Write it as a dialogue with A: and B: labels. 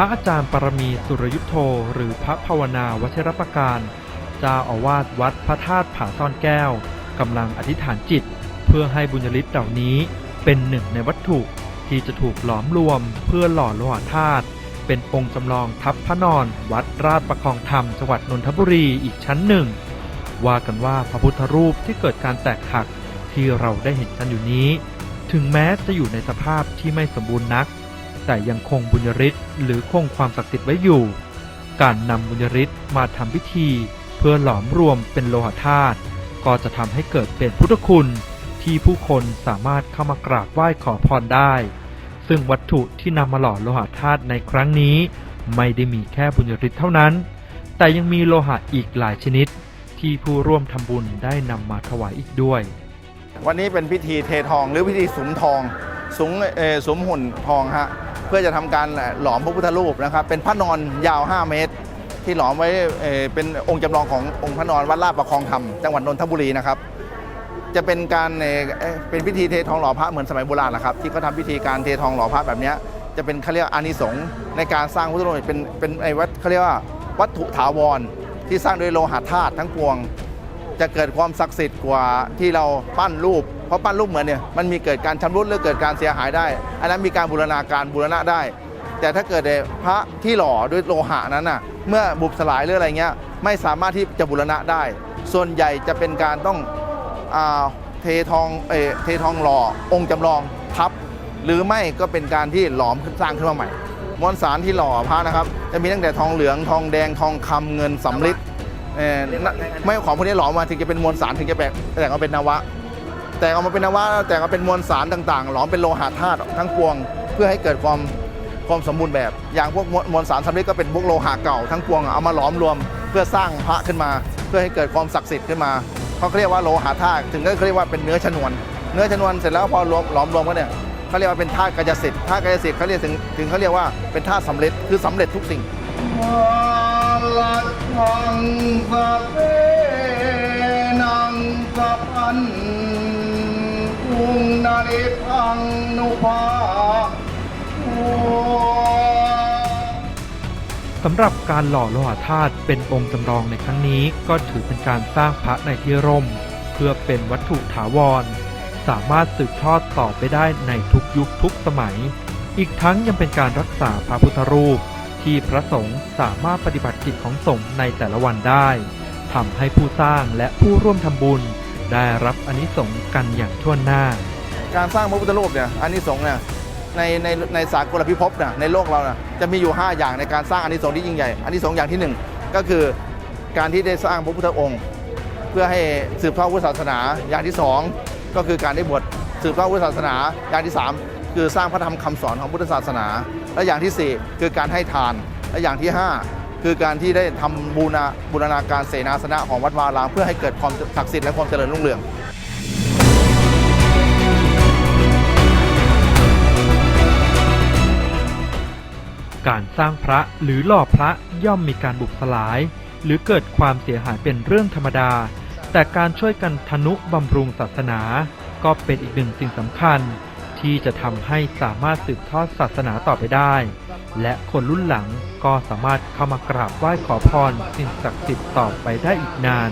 A: ระอาจารย์ปรมีสุรยุทโธหรือพระภาวนาวชิรประการเจ้าอาวาสวัดพระธาตุผาซ่อนแก้วกำลังอธิษฐานจิต เพื่อให้บุญญาลิศเหล่านี้เป็นหนึ่งในวัตถุที่จะถูกหลอมรวมเพื่อหล่อโลหะธาตุเป็นองค์จำลองทับพระนอน วัดราชประคองธรรมจังหวัดนนทบุรีอีกชั้นหนึ่ง ว่ากันว่าพระพุทธรูปที่เกิดการแตกหักที่เราได้เห็นกันอยู่นี้ ถึงแม้จะอยู่ในสภาพที่ไม่สมบูรณ์นัก แต่ยังคงบุญริศหรือคงความศักดิ์สิทธิ์ไว้อยู่ การนำบุญริศมาทำพิธี เพื่อหลอมรวมเป็นโลหะธาตุก็จะทำให้เกิดเป็นพุทธคุณที่ผู้คนสามารถเข้ามากราบไหว้ขอพรได้ ซึ่งวัตถุที่นำมาหล่อโลหะธาตุในครั้งนี้ ไม่ได้มีแค่บุญริศเท่านั้น แต่ยังมีโลหะอีกหลายชนิด ที่ผู้ร่วมทำบุญได้นำมาถวายอีกด้วย
B: วันนี้เป็นพิธีเททองหรือพิธีสุมทองสุมสุมหุ่นทองฮะ เพื่อจะทำการหลอมพระพุทธรูปนะครับ เป็นพระนอนยาว 5 เมตร ที่หลอมไว้เป็นองค์จำลองขององค์พระนอนวัดลาดประคองธรรมจังหวัดนนทบุรีนะครับ จะเป็นการเป็นพิธีเททองหล่อพระเหมือนสมัยโบราณแหละครับ ที่เขาทำพิธีการเททองหล่อพระแบบนี้จะเป็นเขาเรียกอานิสงส์ในการสร้างพุทธรูปเป็นเป็นไอ้วัดเขาเรียกว่าวัตถุถาวรที่สร้างด้วยโลหะธาตุทั้งปวง จะเกิดความศักดิ์สิทธิ์กว่าที่เราปั้นรูป เพราะปั้นรูปเหมือนเนี่ยมันมีเกิดการชำรุดหรือเกิดการเสียหายได้ อันนั้นมีการบูรณาการบูรณะได้ แต่ถ้าเกิดพระที่หล่อด้วยโลหะนั้นน่ะเมื่อบุบสลายหรืออะไรเงี้ยไม่สามารถที่จะบูรณะได้ ส่วนใหญ่จะเป็นการต้องอเททองเอเททองหล่อองค์จำลองทับ หรือไม่ก็เป็นการที่หลอมสร้างขึ้นมาใหม่มวลสารที่หล่อพระนะครับ จะมีตั้งแต่ทองเหลืองทองแดงทองคำเงินสำริด เอ่อน่ะไม่ของพวกนี้หลอมมาถึงจะเป็นมวลสารถึงจะแปลงแต่งมาเป็นนวะ แต่งออกมาเป็นนวะแต่งมาเป็นมวลสารต่างๆ หลอมเป็นโลหะธาตุทั้งปวง เพื่อให้เกิดความความสมบูรณ์แบบ อย่างพวกมวลมวลสารสำริดก็เป็นพวกโลหะเก่าทั้งปวงเอามาหลอมรวม เพื่อสร้างพระขึ้นมา เพื่อให้เกิดความศักดิ์สิทธิ์ขึ้นมาเขาเรียกว่าโลหะธาตุถึงก็เรียกว่าเป็นเนื้อชนวน เนื้อชนวนเสร็จแล้วพอรวมหลอมรวมกันเนี่ยเขาเรียกว่าเป็นธาตุกายสิทธิ์ธาตุกายสิทธิ์เขาเรียกถึงถึงเขาเรียกว่าเป็นธาตุสำเร็จคือสำเร็จทุกสิ่ง
C: ลัดทังสะเพนังสะพันกุงนาริพังนุภา
A: สำหรับการหล่อโลหะธาตุเป็นองค์จำลองในครั้งนี้ก็ถือเป็นการสร้างพระในที่ร่ม เพื่อเป็นวัตถุถาวร สามารถสืบทอดต่อไปได้ในทุกยุคทุกสมัย อีกทั้งยังเป็นการรักษาพระพุทธรูป ที่พระสงฆ์สามารถปฏิบัติกิจของสงฆ์ในแต่ละวันได้ทำให้ผู้สร้างและผู้ร่วมทำบุญ ได้รับอานิสงส์กันอย่างทั่วหน้า
B: การสร้างพระพุทธรูปเนี่ยอานิสงส์เนี่ยในในในสากลพิภพเนี่ยในโลกเราเนี่ยจะมีอยู่ 5 อย่างในการสร้างอานิสงส์ที่ยิ่งใหญ่อานิสงส์อย่างที่ 1 ก็คือการที่ได้สร้างพระพุทธองค์ เพื่อให้สืบทอดพุทธศาสนาอย่างที่ 2 ก็คือการได้บวชสืบทอดพุทธศาสนาอย่างที่ 3 คือสร้างพระธรรมคำสอนของพุทธศาสนา และอย่างทีสี่ 4 คือการให้ทาน และอย่างที่ 5 คือการที่ได้ทำบูรณาบูรณาการเสนาสนะของวัดวารามเพื่อให้เกิดความศักดิ์สิทธิ์และความเจริญรุ่งเรือง
A: การสร้างพระหรือหล่อพระย่อมมีการบุบสลาย หรือเกิดความเสียหายเป็นเรื่องธรรมดา แต่การช่วยกันทนุบำรุงศาสนา ก็เป็นอีกหนึ่งสิ่งสำคัญ ที่จะทำให้สามารถสืบทอดศาสนาต่อไปได้ และคนรุ่นหลังก็สามารถเข้ามากราบไหว้ขอพรสิ่งศักดิ์สิทธิ์ต่อไปได้อีกนาน